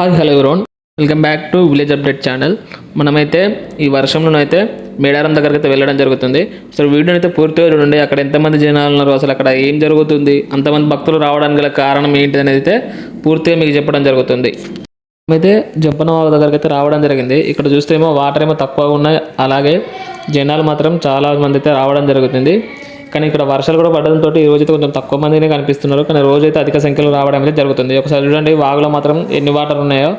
Hi hello everyone welcome back to village update channel. మనమైతే ఈ వర్షంలోనైతే మేడారం దగ్గరికి అయితే వెళ్ళడం జరుగుతుంది. సో వీడియో అయితే పూర్తిగా చూడండి. అక్కడ ఎంతమంది జనాలు ఉన్నారు? అసలు అక్కడ ఏం జరుగుతుంది? అంతమంది భక్తులు రావడానికి గల కారణం ఏంటి అనేది అయితే పూర్తిగా మీకు చెప్పడం జరుగుతుంది. అయితే జంపన వాళ్ళ దగ్గరికి అయితే రావడం జరిగింది. ఇక్కడ చూస్తే ఏమో వాటర్ ఏమో తక్కువగా ఉన్నాయి. అలాగే జనాలు మాత్రం చాలా మంది అయితే రావడం జరుగుతుంది. కానీ ఇక్కడ వర్షాలు కూడా పడడంతో ఈ రోజైతే కొంచెం తక్కువ మందినే కనిపిస్తున్నారు. కానీ రోజైతే అధిక సంఖ్యలో రావడం అయితే జరుగుతుంది. ఒకసారి చూడండి వాగులో మాత్రం ఎన్ని వాటర్ ఉన్నాయో.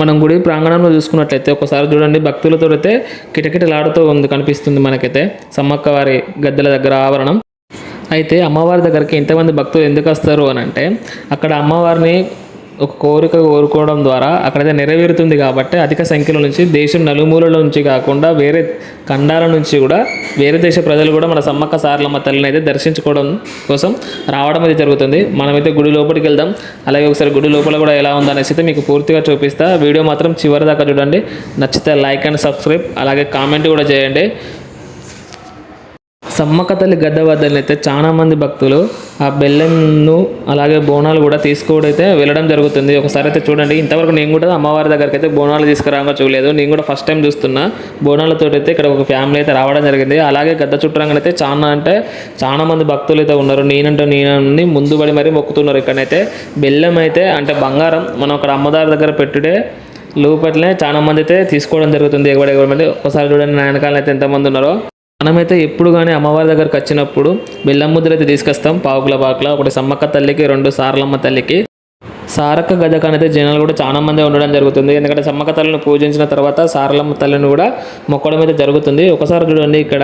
మనం గుడి ప్రాంగణంలో చూసుకున్నట్లయితే ఒకసారి చూడండి భక్తులతో అయితే కిటకిటలాడుతూ ఉంది కనిపిస్తుంది మనకైతే. సమ్మక్క వారి గద్దెల దగ్గర ఆవరణం. అయితే అమ్మవారి దగ్గరికి ఎంతమంది భక్తులు ఎందుకు వస్తారు అని అంటే అక్కడ అమ్మవారిని ఒక కోరిక కోరుకోవడం ద్వారా అక్కడైతే నెరవేరుతుంది కాబట్టి అధిక సంఖ్యలో నుంచి దేశం నలుమూలల నుంచి కాకుండా వేరే ఖండాల నుంచి కూడా వేరే దేశ ప్రజలు కూడా మన సమ్మక్క సారలమ్మ తల్లిని అయితే దర్శించుకోవడం కోసం రావడం అయితే జరుగుతుంది. మనమైతే గుడి లోపలికి వెళ్దాం. అలాగే ఒకసారి గుడి లోపల కూడా ఎలా ఉందనేసి అయితే మీకు పూర్తిగా చూపిస్తా. వీడియో మాత్రం చివరి దాకా చూడండి. నచ్చితే లైక్ అండ్ సబ్స్క్రైబ్. అలాగే కామెంట్ కూడా చేయండి. సమ్మక్క తల్లి గద్ద వద్దనైతే చాలా మంది భక్తులు ఆ బెల్లంను అలాగే బోనాలు కూడా తీసుకోవడం అయితే వెళ్ళడం జరుగుతుంది. ఒకసారి అయితే చూడండి. ఇంతవరకు నేను కూడా అమ్మవారి దగ్గరికి అయితే బోనాలు తీసుకురాగా చూడలేదు. నేను కూడా ఫస్ట్ టైం చూస్తున్నా. బోనాలతో అయితే ఇక్కడ ఒక ఫ్యామిలీ అయితే రావడం జరిగింది. అలాగే గద్ద చుట్టరంగా అయితే చాలా అంటే చాలా మంది భక్తులు అయితే ఉన్నారు. నేనంటే నేనని ముందుబడి మరీ మొక్కుతున్నారు ఇక్కడైతే. బెల్లం అయితే అంటే బంగారం మనం అక్కడ అమ్మదారి దగ్గర పెట్టుడే లోపలనే చాలా మంది అయితే తీసుకోవడం జరుగుతుంది. ఎగబడి ఎగబడి మంది? ఒకసారి చూడండి. నా అయితే ఎంతమంది ఉన్నారో. మనమైతే ఎప్పుడు కానీ అమ్మవారి దగ్గరకు వచ్చినప్పుడు బెల్లం ముద్రలు అయితే తీసుకొస్తాం పావుకుల పాకుల ఒకటి సమ్మక్క తల్లికి రెండు సారలమ్మ తల్లికి. సారక్క గదకనైతే జనాలు కూడా చాలా మంది ఉండడం జరుగుతుంది. ఎందుకంటే సమ్మక్క తల్లిని పూజించిన తర్వాత సారలమ్మ తల్లిని కూడా మొక్కడం అయితే జరుగుతుంది. ఒకసారి చూడండి ఇక్కడ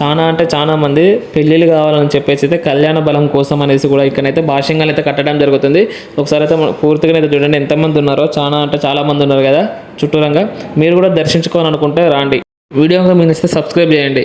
చాలా అంటే చాలా మంది పెళ్ళిళ్ళు కావాలని చెప్పేసి అయితే కళ్యాణ బలం కోసం అనేసి కూడా ఇక్కడైతే భాష్యంగా అయితే కట్టడం జరుగుతుంది. ఒకసారి అయితే పూర్తిగా అయితే చూడండి ఎంతమంది ఉన్నారో. చాలా అంటే చాలా మంది ఉన్నారు కదా చుట్టూరంగా. మీరు కూడా దర్శించుకోవాలనుకుంటే రాండి. వీడియో మీకు సబ్స్క్రైబ్ చేయండి.